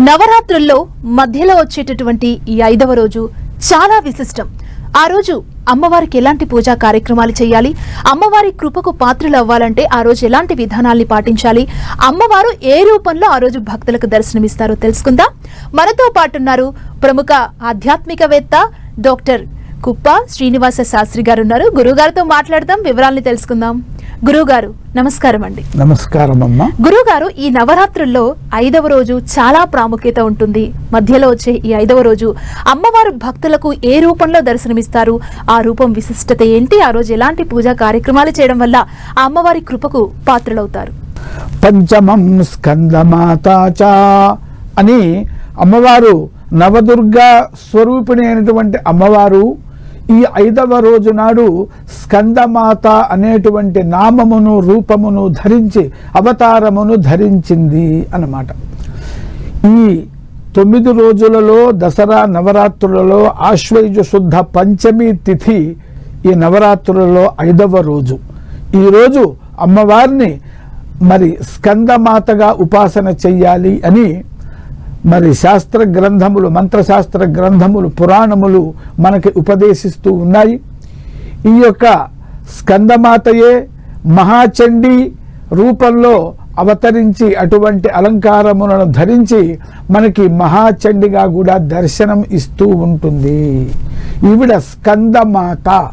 నవరాత్రుల్లో మధ్యలో వచ్చేటటువంటి ఈ ఐదవ రోజు చాలా విశిష్టం. ఆ రోజు అమ్మవారికి ఎలాంటి పూజా కార్యక్రమాలు చేయాలి? అమ్మవారి కృపకు పాత్రలు అవ్వాలంటే ఆ రోజు ఎలాంటి విధానాల్ని పాటించాలి? అమ్మవారు ఏ రూపంలో ఆ రోజు భక్తులకు దర్శనమిస్తారో తెలుసుకుందాం. మనతో పాటున్నారు ప్రముఖ ఆధ్యాత్మికవేత్త డాక్టర్ కుప్ప శ్రీనివాస శాస్త్రి గారు ఉన్నారు. గురుగారితో మాట్లాడదాం వివరాల్ని తెలుసుకుందాం. గురుగారు నమస్కారం అండి. నమస్కారం అమ్మ. గురుగారు ఈ నవరాత్రుల్లో ఐదవ రోజు చాలా ప్రాముఖ్యత ఉంటుంది. మధ్యలో వచ్చే ఈ ఐదవ రోజు అమ్మవారు భక్తులకు ఏ రూపంలో దర్శనమిస్తారు? ఆ రూపం విశిష్టత ఏంటి? ఆ రోజు ఎలాంటి పూజా కార్యక్రమాలు చేయడం వల్ల ఆ అమ్మవారి కృపకు పాత్రలవుతారు? పంచమం స్కందమాతా చ అని అమ్మవారు నవదుర్గా స్వరూపిణి అయినటువంటి అమ్మవారు ఈ ఐదవ రోజు నాడు స్కందమాత అనేటువంటి నామమును రూపమును ధరించి అవతారమును ధరించింది అన్నమాట. ఈ తొమ్మిది రోజులలో దసరా నవరాత్రులలో ఆశ్వయుజ శుద్ధ పంచమి తిథి ఈ నవరాత్రులలో ఐదవ రోజు. ఈరోజు అమ్మవారిని మరి స్కందమాతగా ఉపాసన చెయ్యాలి అని మరి శాస్త్ర గ్రంథములు మంత్రశాస్త్ర గ్రంథములు పురాణములు మనకి ఉపదేశిస్తూ ఉన్నాయి. ఈ యొక్క స్కందమాతయే మహాచండీ రూపంలో అవతరించి అటువంటి అలంకారములను ధరించి మనకి మహాచండిగా కూడా దర్శనం ఇస్తూ ఉంటుంది. ఈవిడ స్కందమాత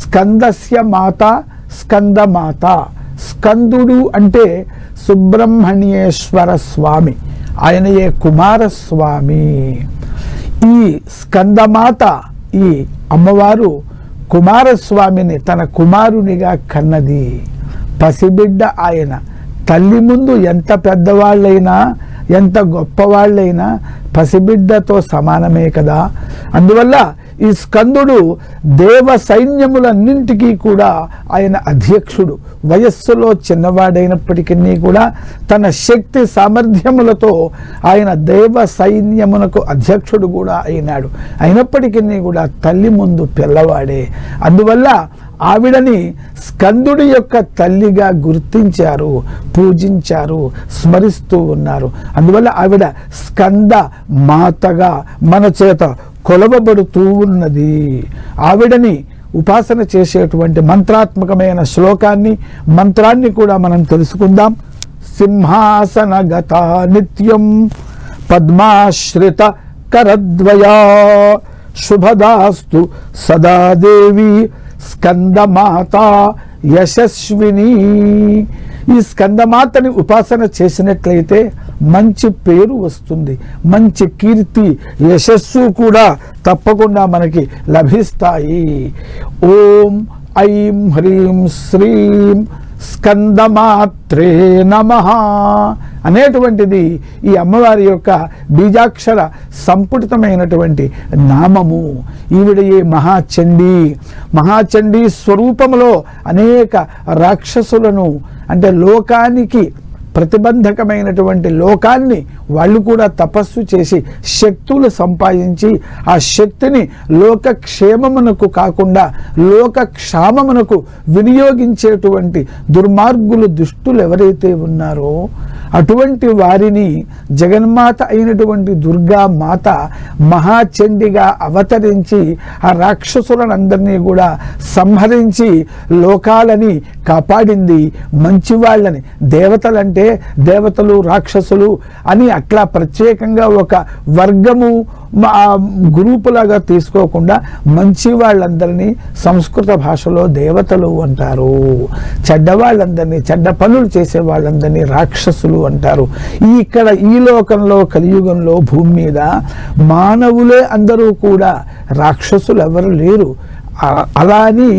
స్కందస్య మాత స్కందమాత. స్కందుడు అంటే సుబ్రహ్మణ్యేశ్వర స్వామి. ఆయనయే కుమారస్వామి. ఈ స్కందమాత ఈ అమ్మవారు కుమారస్వామిని తన కుమారునిగా కన్నది. పసిబిడ్డ ఆయన తల్లి ముందు ఎంత పెద్దవాళ్ళైనా ఎంత గొప్పవాళ్ళైనా పసిబిడ్డతో సమానమే కదా. అందువల్ల ఈ స్కందుడు దేవ సైన్యములన్నింటికీ కూడా ఆయన అధ్యక్షుడు. వయస్సులో చిన్నవాడైనప్పటికీ కూడా తన శక్తి సామర్థ్యములతో ఆయన దేవ సైన్యమునకు అధ్యక్షుడు కూడా అయినాడు. అయినప్పటికీ కూడా తల్లి ముందు పిల్లవాడే. అందువల్ల ఆవిడని స్కందుడి యొక్క తల్లిగా గుర్తించారు పూజించారు స్మరిస్తూ ఉన్నారు. అందువల్ల ఆవిడ స్కంద మాతగా మన చేత కొలవబడుతూ ఉన్నది. ఆవిడని ఉపాసన చేసేటువంటి మంత్రాత్మకమైన శ్లోకాన్ని మంత్రాన్ని కూడా మనం తెలుసుకుందాం. సింహాసనగత నిత్యం పద్మాశ్రిత కరద్వయా శుభదాస్తు సదాదేవి స్కందమాత యశస్విని. ఈ స్కందమాతని ఉపాసన చేసినట్లయితే మంచి పేరు వస్తుంది. మంచి కీర్తి యశస్సు కూడా తప్పకుండా మనకి లభిస్తాయి. ఓం ఐం హ్రీం శ్రీం స్కందమాత్రే నమ అనేటువంటిది ఈ అమ్మవారి యొక్క బీజాక్షర సంపుటితమైనటువంటి నామము. ఈవిడ ఈ మహాచండీ. మహాచండీ స్వరూపములో అనేక రాక్షసులను అంటే లోకానికి ప్రతిబంధకమైనటువంటి లోకాన్ని వాళ్ళు కూడా తపస్సు చేసి శక్తులు సంపాదించి ఆ శక్తిని లోక క్షేమమునకు కాకుండా లోక క్షామమునకు వినియోగించేటువంటి దుర్మార్గులు దుష్టులు ఎవరైతే ఉన్నారో అటువంటి వారిని జగన్మాత అయినటువంటి దుర్గా మాత మహాచండిగా అవతరించి ఆ రాక్షసులనందరినీ కూడా సంహరించి లోకాలని కాపాడింది మంచి వాళ్ళని దేవతలంటే దేవతలు రాక్షసులు అని అట్లా ప్రత్యేకంగా ఒక వర్గము మా- గ్రూపులాగా తీసుకోకుండా మంచి వాళ్ళందరినీ సంస్కృత భాషలో దేవతలు అంటారు. చెడ్డ వాళ్ళందరినీ చెడ్డ పనులు చేసే వాళ్ళందరినీ రాక్షసులు అంటారు. ఈ ఇక్కడ ఈ లోకంలో కలియుగంలో భూమి మీద మానవులే అందరూ కూడా రాక్షసులు ఎవరు లేరు. అలా అని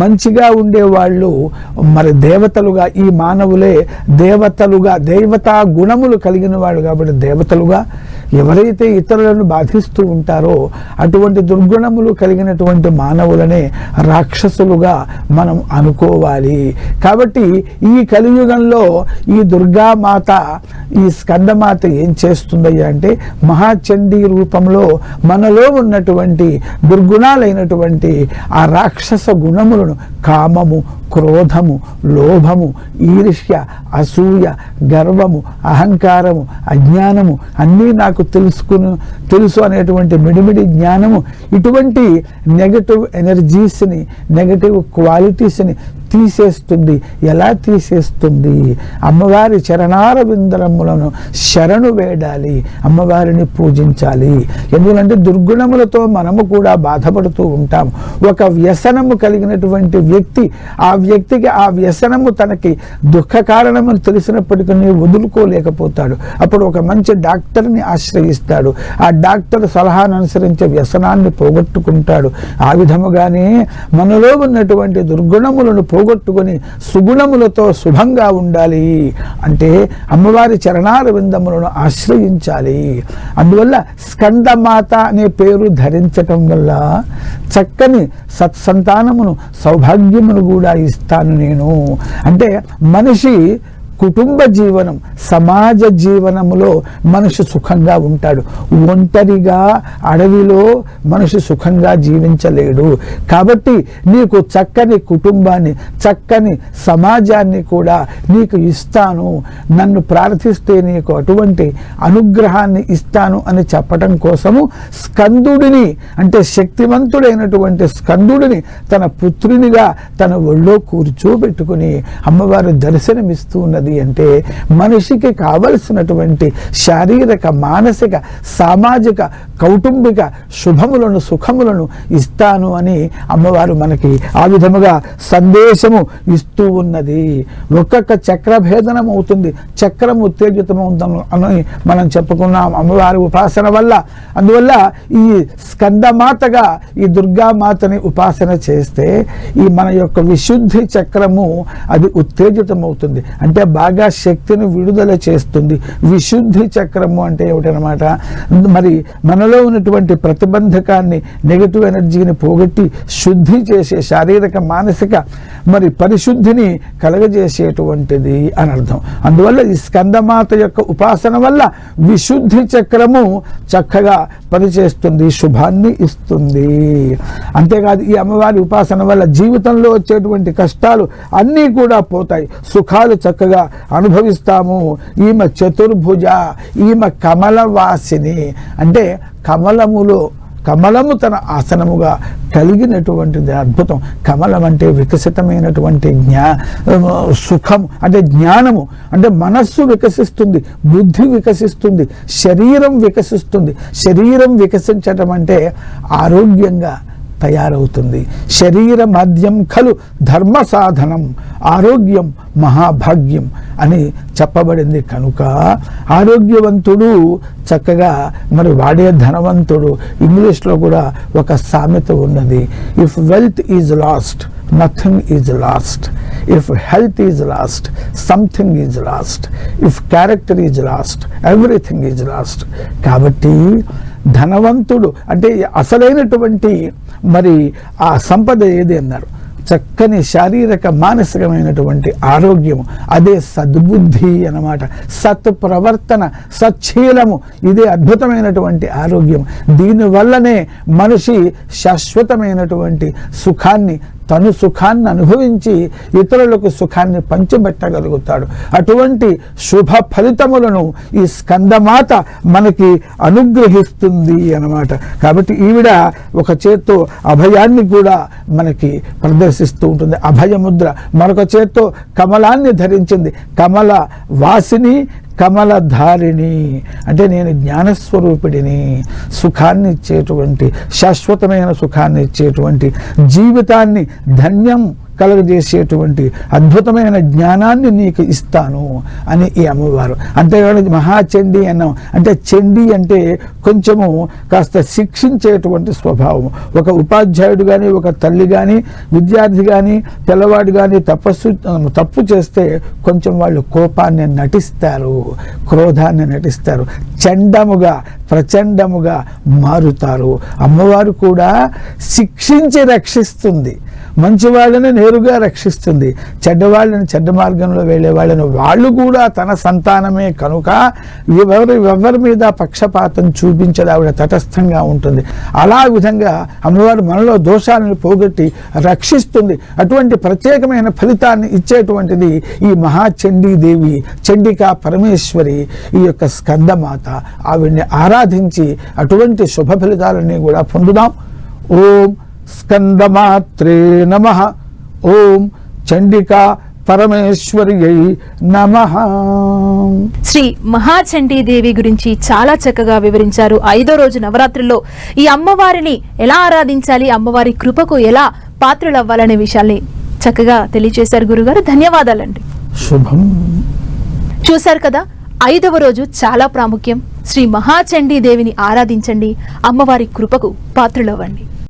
మంచిగా ఉండేవాళ్ళు మరి దేవతలుగా ఈ మానవులే దేవతలుగా దేవతా గుణములు కలిగిన వాళ్ళు కాబట్టి దేవతలుగా ఎవరైతే ఇతరులను బాధిస్తూ ఉంటారో అటువంటి దుర్గుణములు కలిగినటువంటి మానవులనే రాక్షసులుగా మనం అనుకోవాలి. కాబట్టి ఈ కలియుగంలో ఈ దుర్గామాత ఈ స్కందమాత ఏం చేస్తుందయ్యా అంటే మహాచండీ రూపంలో మనలో ఉన్నటువంటి దుర్గుణాలైనటువంటి ఆ రాక్షస గుణములను కామము క్రోధము లోభము ఈర్ష్య అసూయ గర్వము అహంకారము అజ్ఞానము అన్నీ నాకు తెలుసుకుని తెలుసు అనేటువంటి మిడిమిడి జ్ఞానము ఇటువంటి నెగటివ్ ఎనర్జీస్ని నెగటివ్ క్వాలిటీస్ని తీసేస్తుంది. ఎలా తీసేస్తుంది? అమ్మవారి చరణార విందరములను శరణు వేడాలి అమ్మవారిని పూజించాలి. ఎందుకంటే దుర్గుణములతో మనము కూడా బాధపడుతూ ఉంటాం. ఒక వ్యసనము కలిగినటువంటి వ్యక్తి ఆ వ్యక్తికి ఆ వ్యసనము తనకి దుఃఖ కారణమని తెలిసినప్పటికీ వదులుకోలేకపోతాడు. అప్పుడు ఒక మంచి డాక్టర్ని ఆశ్రయిస్తాడు. ఆ డాక్టర్ సలహాను అనుసరించే వ్యసనాన్ని పోగొట్టుకుంటాడు. ఆ విధముగానే మనలో ఉన్నటువంటి దుర్గుణములను పోగొట్టుకొని సుగుణములతో శుభంగా ఉండాలి అంటే అమ్మవారి చరణాల విందములను ఆశ్రయించాలి. అందువల్ల స్కందమాత అనే పేరు ధరించటం వల్ల చక్కని సత్సంతానమును సౌభాగ్యమును కూడా ఇస్తాను నేను. అంటే మనిషి కుటుంబ జీవనం సమాజ జీవనములో మనిషి సుఖంగా ఉంటాడు. ఒంటరిగా అడవిలో మనిషి సుఖంగా జీవించలేడు. కాబట్టి నీకు చక్కని కుటుంబాన్ని చక్కని సమాజాన్ని కూడా నీకు ఇస్తాను. నన్ను ప్రార్థిస్తే నీకు అటువంటి అనుగ్రహాన్ని ఇస్తాను అని చెప్పటం కోసము స్కందుడిని అంటే శక్తివంతుడైనటువంటి స్కందుడిని తన పుత్రునిగా తన ఒళ్ళో కూర్చోబెట్టుకుని అమ్మవారు దర్శనమిస్తూ ఉన్నది అంటే మనిషికి కావలసినటువంటి శారీరక మానసిక సామాజిక కౌటుంబిక శుభములను సుఖములను ఇస్తాను అని అమ్మవారు మనకి ఆ విధముగా సందేశము ఇస్తూ ఉన్నది. ఒక్కొక్క చక్రభేదనం అవుతుంది. చక్రం ఉత్తేజితమవుతాం అని మనం చెప్పుకున్నాం అమ్మవారి ఉపాసన వల్ల. అందువల్ల ఈ స్కందమాతగా ఈ దుర్గామాతని ఉపాసన చేస్తే ఈ మన యొక్క విశుద్ధి చక్రము అది ఉత్తేజితమవుతుంది. అంటే బాగా శక్తిని విడుదల చేస్తుంది. విశుద్ధి చక్రము అంటే ఏమిటనమాట? మరి మనలో ఉన్నటువంటి ప్రతిబంధకాన్ని నెగటివ్ ఎనర్జీని పోగొట్టి శుద్ధి చేసే శారీరక మానసిక మరి పరిశుద్ధిని కలగజేసేటువంటిది అని అర్థం. అందువల్ల ఈ స్కందమాత యొక్క ఉపాసన వల్ల విశుద్ధి చక్రము చక్కగా పనిచేస్తుంది శుభాన్ని ఇస్తుంది. అంతేకాదు ఈ అమ్మవారి ఉపాసన వల్ల జీవితంలో వచ్చేటువంటి కష్టాలు అన్నీ కూడా పోతాయి. సుఖాలు చక్కగా అనుభవిస్తాము. ఈమె చతుర్భుజ ఈమె కమలవాసిని. అంటే కమలములో కమలము తన ఆసనముగా కలిగినటువంటిది అద్భుతం. కమలం అంటే వికసితమైనటువంటి జ్ఞా సుఖం అంటే జ్ఞానము. అంటే మనస్సు వికసిస్తుంది బుద్ధి వికసిస్తుంది శరీరం వికసిస్తుంది. శరీరం వికసించటం అంటే ఆరోగ్యంగా తయారవుతుంది. శరీర మాధ్యం ఖలు ధర్మ సాధనం ఆరోగ్యం మహాభాగ్యం అని చెప్పబడింది కనుక ఆరోగ్యవంతుడు చక్కగా మరి వాడే ధనవంతుడు ఇంగ్లీష్లో కూడా ఒక సామెత ఉన్నది. If wealth is lost nothing is lost if health is lost something is lost if character is lost everything is lost కాబట్టి ధనవంతుడు అంటే అసలైనటువంటి మరి ఆ సంపద ఏది అన్నారు? చక్కని శారీరక మానసికమైనటువంటి ఆరోగ్యము అదే సద్బుద్ధి అన్నమాట. సత్ ప్రవర్తన సచ్చీలము ఇదే అద్భుతమైనటువంటి ఆరోగ్యం. దీనివల్లనే మనిషి శాశ్వతమైనటువంటి సుఖాన్ని తను సుఖాన్ని అనుభవించి ఇతరులకు సుఖాన్ని పంచిపెట్టగలుగుతాడు. అటువంటి శుభ ఫలితములను ఈ స్కందమాత మనకి అనుగ్రహిస్తుంది అన్నమాట. కాబట్టి ఈవిడ ఒక చేత్తో అభయాన్ని కూడా మనకి ప్రదర్శిస్తూ ఉంటుంది. అభయముద్ర మరొక చేత్తో కమలాన్ని ధరించింది. కమల వాసిని కమలధారిణి. అంటే నేను జ్ఞానస్వరూపిడిని సుఖాన్ని ఇచ్చేటువంటి శాశ్వతమైన సుఖాన్ని ఇచ్చేటువంటి జీవితాన్ని ధన్యం కలుగజేసేటువంటి అద్భుతమైన జ్ఞానాన్ని నీకు ఇస్తాను అని ఈ అమ్మవారు. అంతేకాదు మహాచండి అన్నాం అంటే చండి అంటే కొంచెము కాస్త శిక్షించేటువంటి స్వభావం. ఒక ఉపాధ్యాయుడు కానీ ఒక తల్లి కానీ విద్యార్థి కానీ పిల్లవాడు కానీ తపస్సు తప్పు చేస్తే కొంచెం వాళ్ళు కోపాన్ని నటిస్తారు క్రోధాన్ని నటిస్తారు చండముగా ప్రచండముగా మారుతారు. అమ్మవారు కూడా శిక్షించి రక్షిస్తుంది. మంచి వాళ్ళని నేరుగా రక్షిస్తుంది. చెడ్డవాళ్ళని చెడ్డ మార్గంలో వెళ్ళే వాళ్ళని వాళ్ళు కూడా తన సంతానమే కనుక ఎవరి ఎవరి మీద పక్షపాతం చూపించదు ఆవిడ తటస్థంగా ఉంటుంది. అలా విధంగా అమ్మవారు మనలో దోషాలను పోగొట్టి రక్షిస్తుంది. అటువంటి ప్రత్యేకమైన ఫలితాన్ని ఇచ్చేటువంటిది ఈ మహాచండీదేవి చండికా పరమేశ్వరి ఈ యొక్క స్కందమాత. ఆవిడ్ని ఆరాధించి అటువంటి శుభ ఫలితాలన్నీ కూడా పొందుదాం. ఓం స్కందమాత్రే నమ. ఓం చండికా పరమేశ్వర్యై నమ. శ్రీ మహాచండీ దేవి గురించి చాలా చక్కగా వివరించారు. ఐదో రోజు నవరాత్రుల్లో ఈ అమ్మవారిని ఎలా ఆరాధించాలి అమ్మవారి కృపకు ఎలా పాత్రలవ్వాలనే విషయాల్ని చక్కగా తెలియజేశారు గురుగారు. ధన్యవాదాలండి. శుభం. చూశారు కదా ఐదవ రోజు చాలా ప్రాముఖ్యం. శ్రీ మహాచండీ దేవిని ఆరాధించండి అమ్మవారి కృపకు పాత్రలవ్వండి.